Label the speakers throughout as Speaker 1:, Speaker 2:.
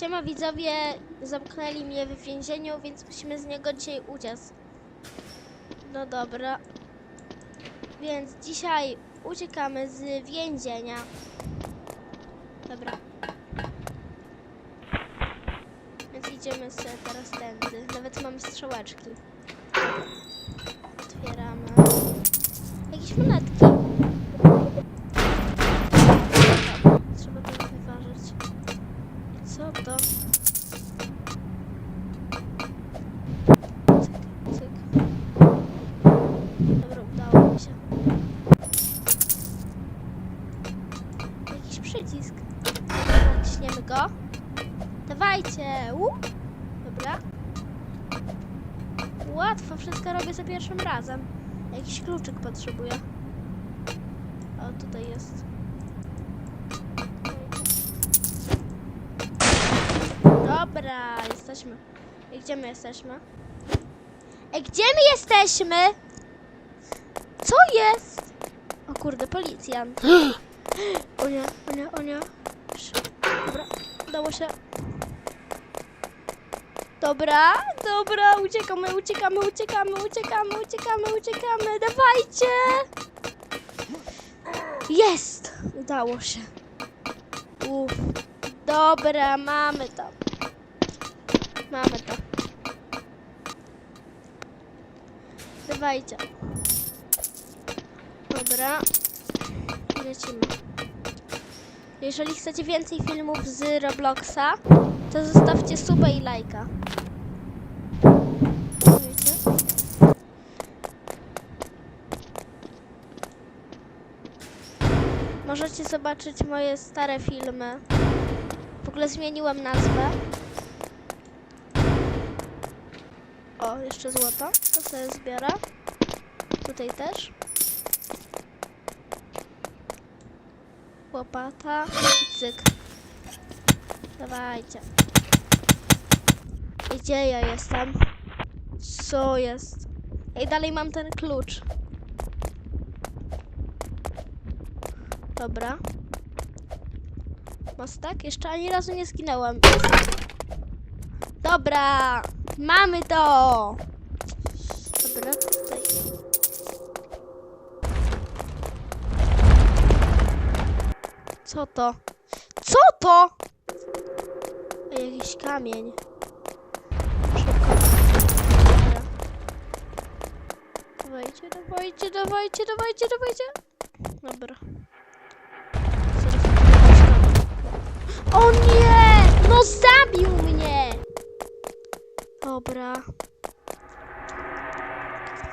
Speaker 1: Siema widzowie, zamknęli mnie w więzieniu, więc musimy z niego dzisiaj uciec. No dobra. Więc dzisiaj uciekamy z więzienia. Dobra. Więc idziemy sobie teraz tędy. Nawet mamy strzałeczki. Otwieramy. Jakieś monetki. Trzeba to wyważyć. Co to? Cyk, cyk. Dobra, udało mi się. Jakiś przycisk. Naciśniemy go. Dawajcie! U! Dobra. Łatwo, wszystko robię za pierwszym razem. Jakiś kluczyk potrzebuję. O, tutaj jest. Dobra, jesteśmy. I gdzie my jesteśmy? Ej, gdzie my jesteśmy? Co jest? O kurde, policjant. O nie, o nie, o nie. Dobra, udało się. Dobra, dobra, uciekamy, uciekamy, uciekamy, uciekamy, uciekamy, uciekamy. Dawajcie! Jest! Udało się. Uff. Dobra, mamy to. Mamy to. Dawajcie. Dobra. Lecimy. Jeżeli chcecie więcej filmów z Robloxa, to zostawcie suba i lajka. Możecie zobaczyć moje stare filmy. W ogóle zmieniłem nazwę. O, jeszcze złoto. To sobie zbiorę. Tutaj też. Łopata i cyk. Dawajcie. Gdzie ja jestem? Co jest? Ej, dalej mam ten klucz. Dobra. Mostek? Jeszcze ani razu nie zginęłam. Dobra, mamy to. Dobra, tutaj. Co to? Co to? Jakiś kamień. Dawajcie, dawajcie, dawajcie, dawajcie, dawajcie. Dobra. O nie! No zabił mnie! Dobra.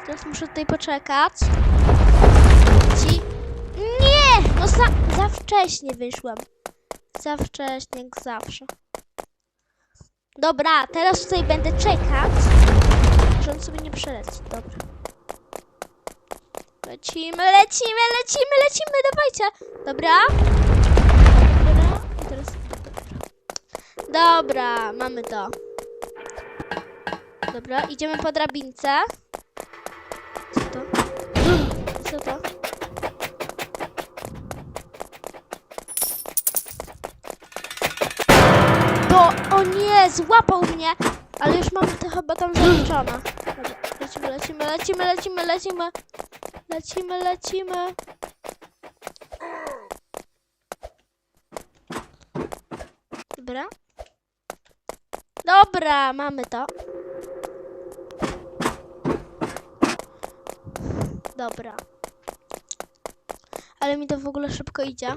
Speaker 1: Teraz muszę tutaj poczekać. Ci... Nie! No za, za wcześnie wyszłam. Za wcześnie, jak zawsze. Dobra, teraz tutaj będę czekać, że on sobie nie przeleci. Dobra. Lecimy, lecimy, lecimy, lecimy, dawajcie. Dobra. Dobra. I teraz... Dobra, mamy to. Dobra, idziemy po drabince. Co to? Co to? To, o nie, złapał mnie, ale już mam to chyba tam zaliczone. Lecimy, lecimy, lecimy, lecimy, lecimy. Lecimy, lecimy. Dobra. Dobra, mamy to. Dobra. Ale mi to w ogóle szybko idzie.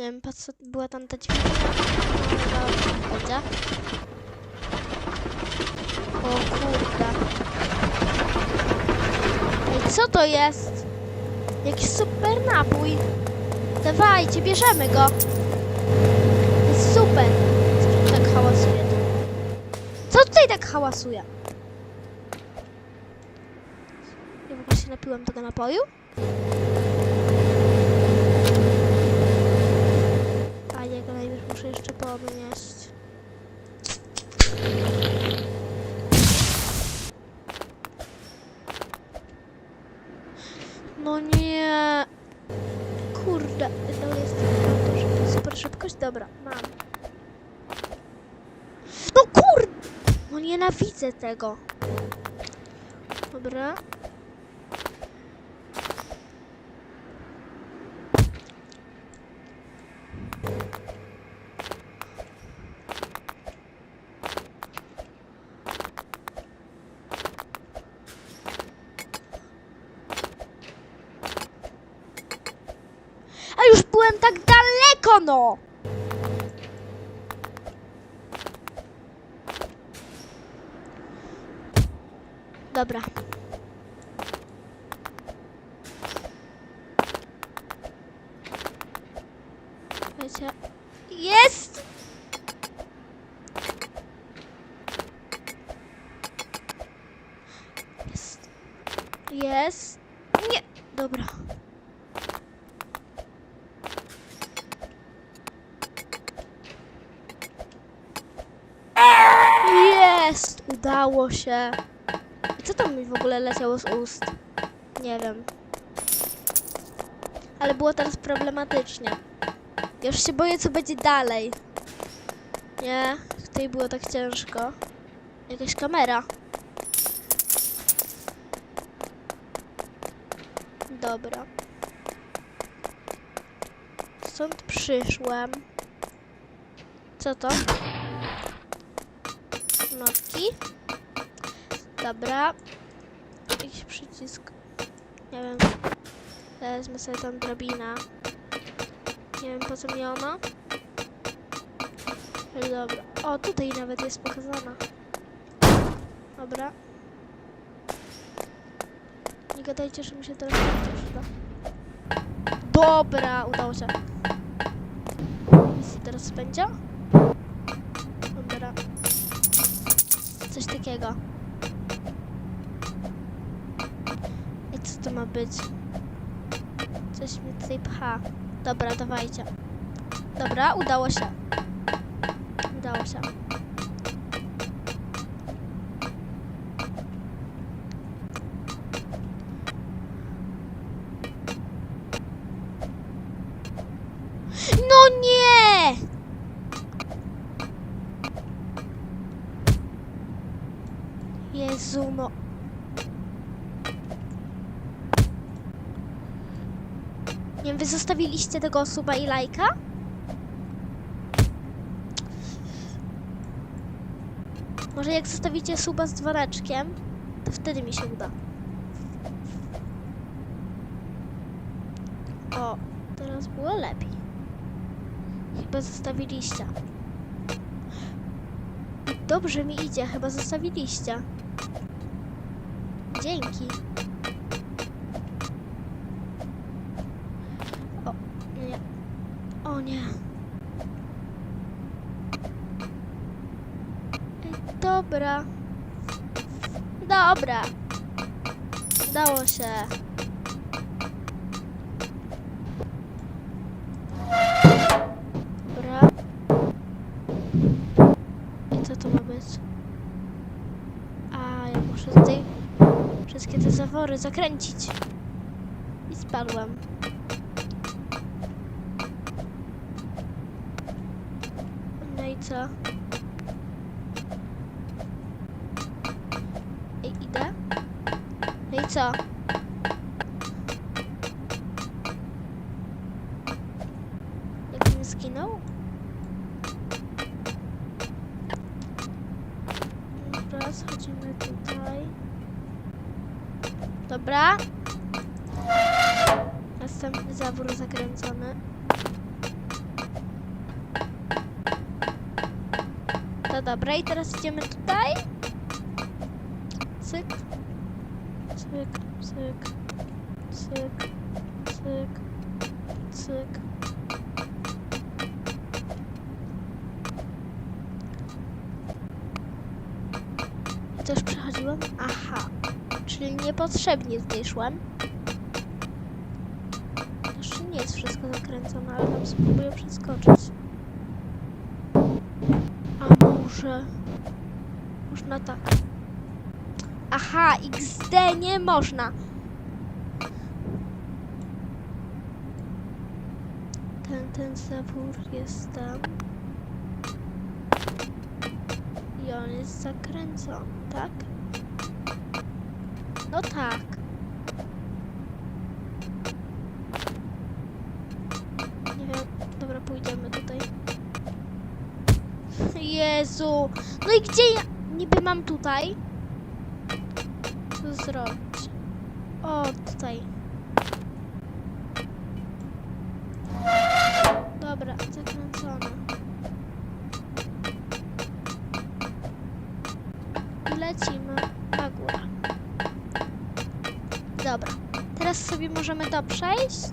Speaker 1: Nie wiem, po co była tam ta będzie. O kurde. Ej, co to jest? Jakiś super napój. Dawajcie, bierzemy go. Jest super. Co tak hałasuje? Co tutaj tak hałasuje? Ja w ogóle się napiłem tego napoju? A jego najpierw podnieść. No nie. Kurde, to jest to super szybkość. Dobra, mam. No kurde! No nienawidzę tego. Dobra. A już byłem tak daleko, no! Dobra. Jest! Jest. Jest. Nie. Dobra. Jest! Udało się. I co tam mi w ogóle leciało z ust? Nie wiem. Ale było teraz problematycznie. Ja Już się boję, co będzie dalej. Nie, tutaj było tak ciężko. Jakaś kamera. Dobra. Stąd przyszłem. Co to? Dobra. Jakiś przycisk. Nie wiem. Wezmę sobie tam drabina. Nie wiem po co mi ona. Dobra. O, tutaj nawet jest pokazana. Dobra. Nie gadajcie, że mi się teraz nie przyda. Dobra, udało się. Nic teraz będzie? Coś takiego. I co to ma być? Coś mnie tutaj pcha. Dobra, dawajcie. Dobra, udało się. Udało się. No nie! Jezu, no. Nie wiem, wy zostawiliście tego suba i lajka? Może jak zostawicie suba z dzwoneczkiem, to wtedy mi się uda. O, teraz było lepiej. Chyba zostawiliście. Dobrze mi idzie, chyba zostawiliście. Dzięki. O, nie. O nie. Ej, Dobra. Dobra. Udało się. Dobra. I co to ma być? A, ja muszę tutaj wszystkie te zawory zakręcić. I spadłem. No i co? I idę? No i co? Jak mi zginął? Dobra, schodzimy tutaj. Dobra. Następny zawór zakręcony. To dobra, i teraz idziemy tutaj. Cyk. Cyk, cyk, cyk, cyk, cyk. I to już przechodziłem? Aha. Czyli niepotrzebnie szłem. Jeszcze nie jest wszystko zakręcone, ale tam spróbuję przeskoczyć. A może... Można tak. Aha, XD nie można. Ten, ten zawór jest tam. I on jest zakręcony, tak? No tak. Nie wiem, dobra, pójdziemy tutaj. Jezu! No i gdzie ja niby mam tutaj? Zrobić? O, tutaj. Dobra, zakręcone. Lecimy na górę. Dobra, teraz sobie możemy to przejść.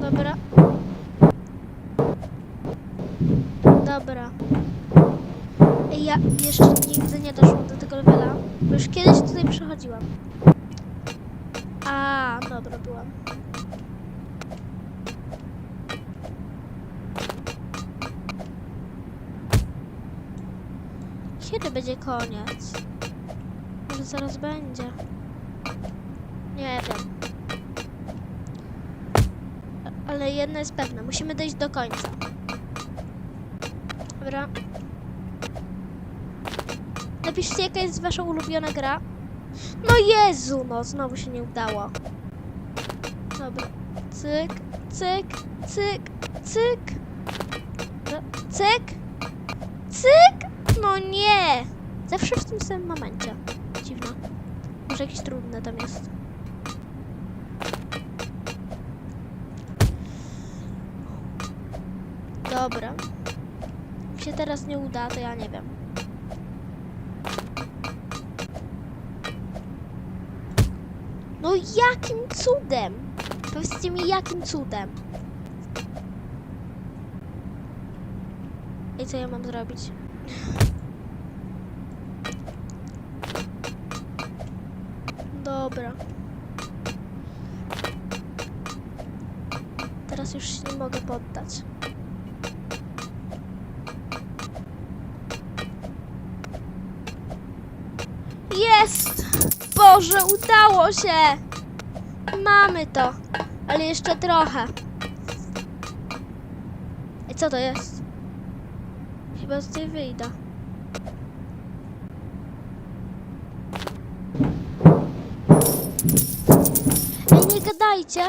Speaker 1: Dobra. Dobra. Ej, Ja jeszcze nigdy nie doszłam do tego levela, bo już kiedyś tutaj przechodziłam. A, dobra, byłam. Kiedy będzie koniec? Może zaraz będzie. Nie wiem. Ale jedno jest pewne, musimy dojść do końca. Dobra. Napiszcie, jaka jest wasza ulubiona gra. No Jezu, no znowu się nie udało. Cyk, cyk, cyk, cyk. No, Cyk, cyk. No nie. Zawsze w tym samym momencie. Dziwne. Może jakieś trudne tam jest. Dobra. Jak się teraz nie uda, to ja nie wiem. No jakim cudem? Powiedzcie mi, jakim cudem? I co ja mam zrobić? Dobra. Teraz już się nie mogę poddać. Jest! Boże, udało się! Mamy to, ale jeszcze trochę. I co to jest? Chyba tutaj wyjdę. Ej, nie gadajcie!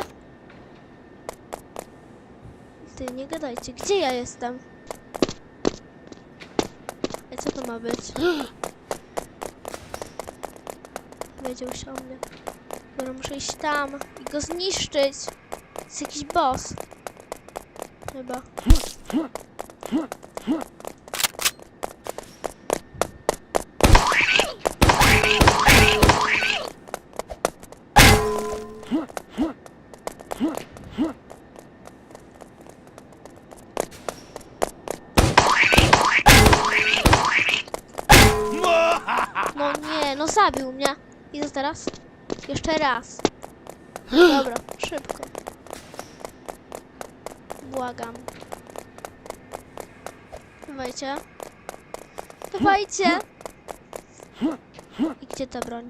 Speaker 1: Ty, nie gadajcie. Gdzie ja jestem? Ej, co to ma być? Wiedział się o mnie. Dobra, muszę iść tam i go zniszczyć. Jest jakiś boss. Chyba. No nie, no zabił mnie. I co teraz? Jeszcze raz. Dobra, szybko. Błagam. Dawajcie. Dawajcie. I gdzie ta broń?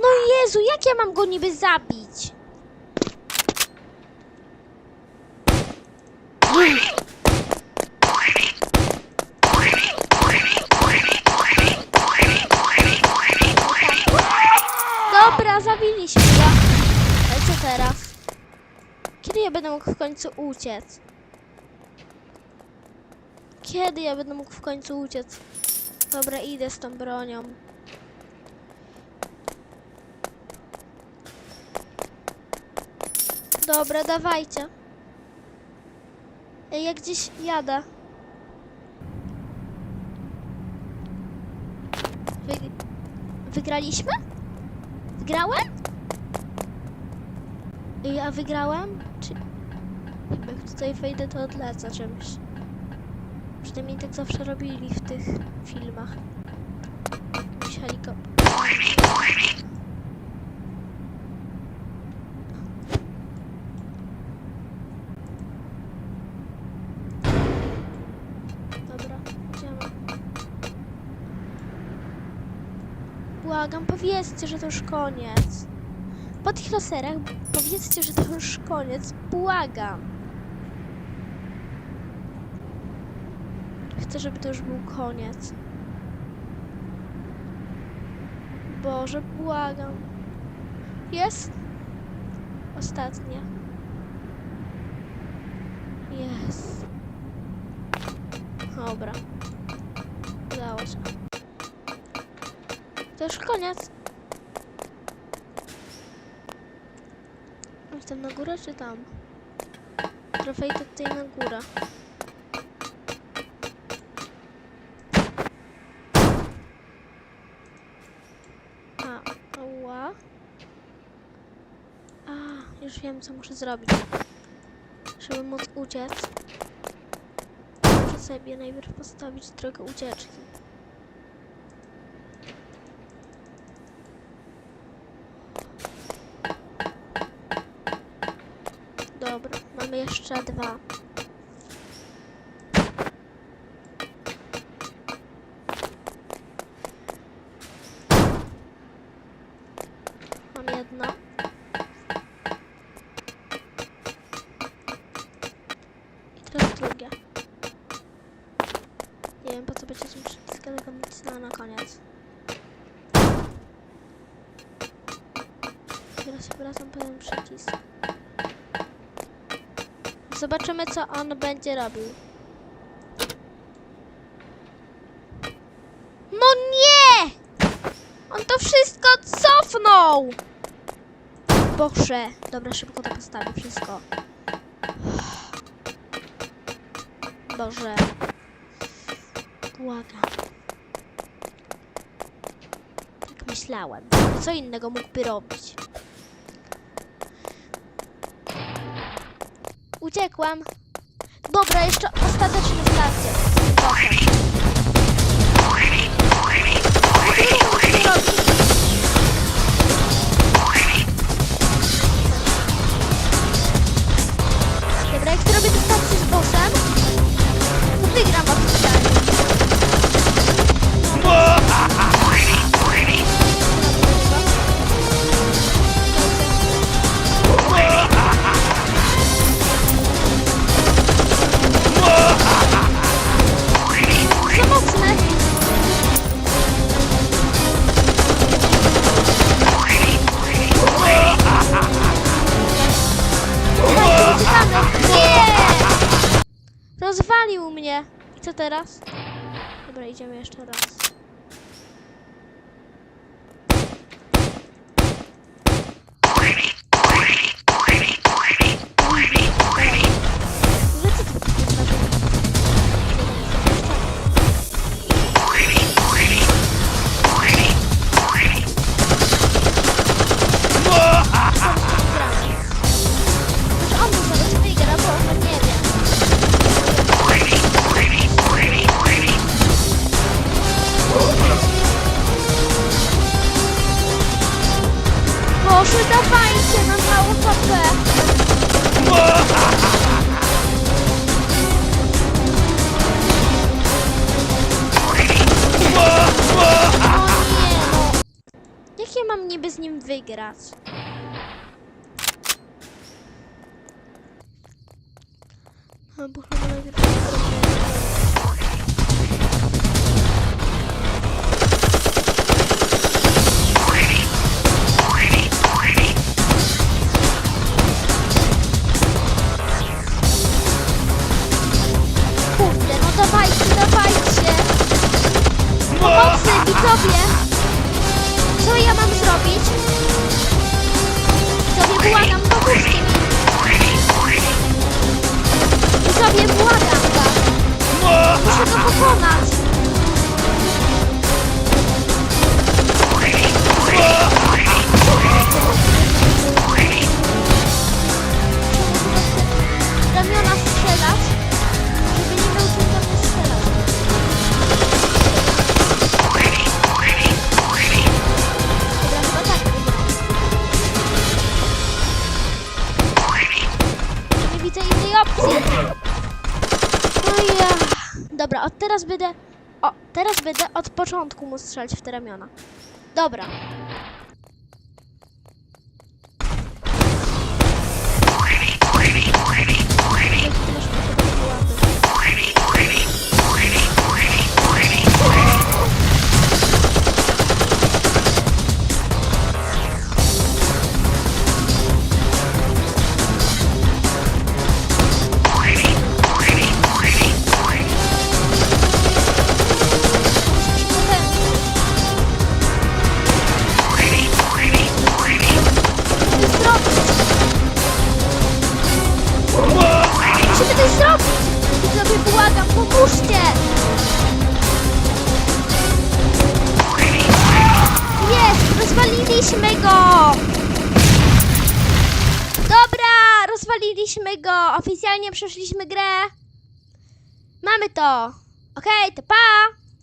Speaker 1: No Jezu, jak ja mam go niby zabić? Dobra, zabiliśmy go. Ale co teraz? Kiedy ja będę w końcu uciec? Kiedy ja będę mógł w końcu uciec? Dobra, idę z tą bronią. Dobra, dawajcie. Ja gdzieś jadę. Wy... Wygraliśmy? Wygrałem? Ja wygrałem? Czy... Jak tutaj wejdę, to odlecę czymś. Przynajmniej tak zawsze robili w tych filmach. Się helikopter. Dobra, idziemy. Błagam, powiedzcie, że to już koniec. Po tych laserach powiedzcie, że to już koniec. Błagam. Chcę, żeby to już był koniec. Boże, błagam. Jest? Ostatnie. Jest. Dobra. Udało się. To już koniec. Jestem na górę czy tam? Trofej to tutaj na górę. Już wiem co muszę zrobić. Żeby móc uciec. Muszę sobie najpierw postawić drogę ucieczki. Dobra, mamy jeszcze dwa. Po ten przycisk. Zobaczymy, co on będzie robił. No nie! On to wszystko cofnął! Boże. Dobra, szybko to postawię wszystko. Boże. Błagam. Tak myślałem. Co innego mógłby robić? Uciekłam. Dobra, jeszcze ostateczny starcie. Proszę. I będę... O, teraz będę od początku mu strzelać w te ramiona. Dobra. Okay, ta-pa!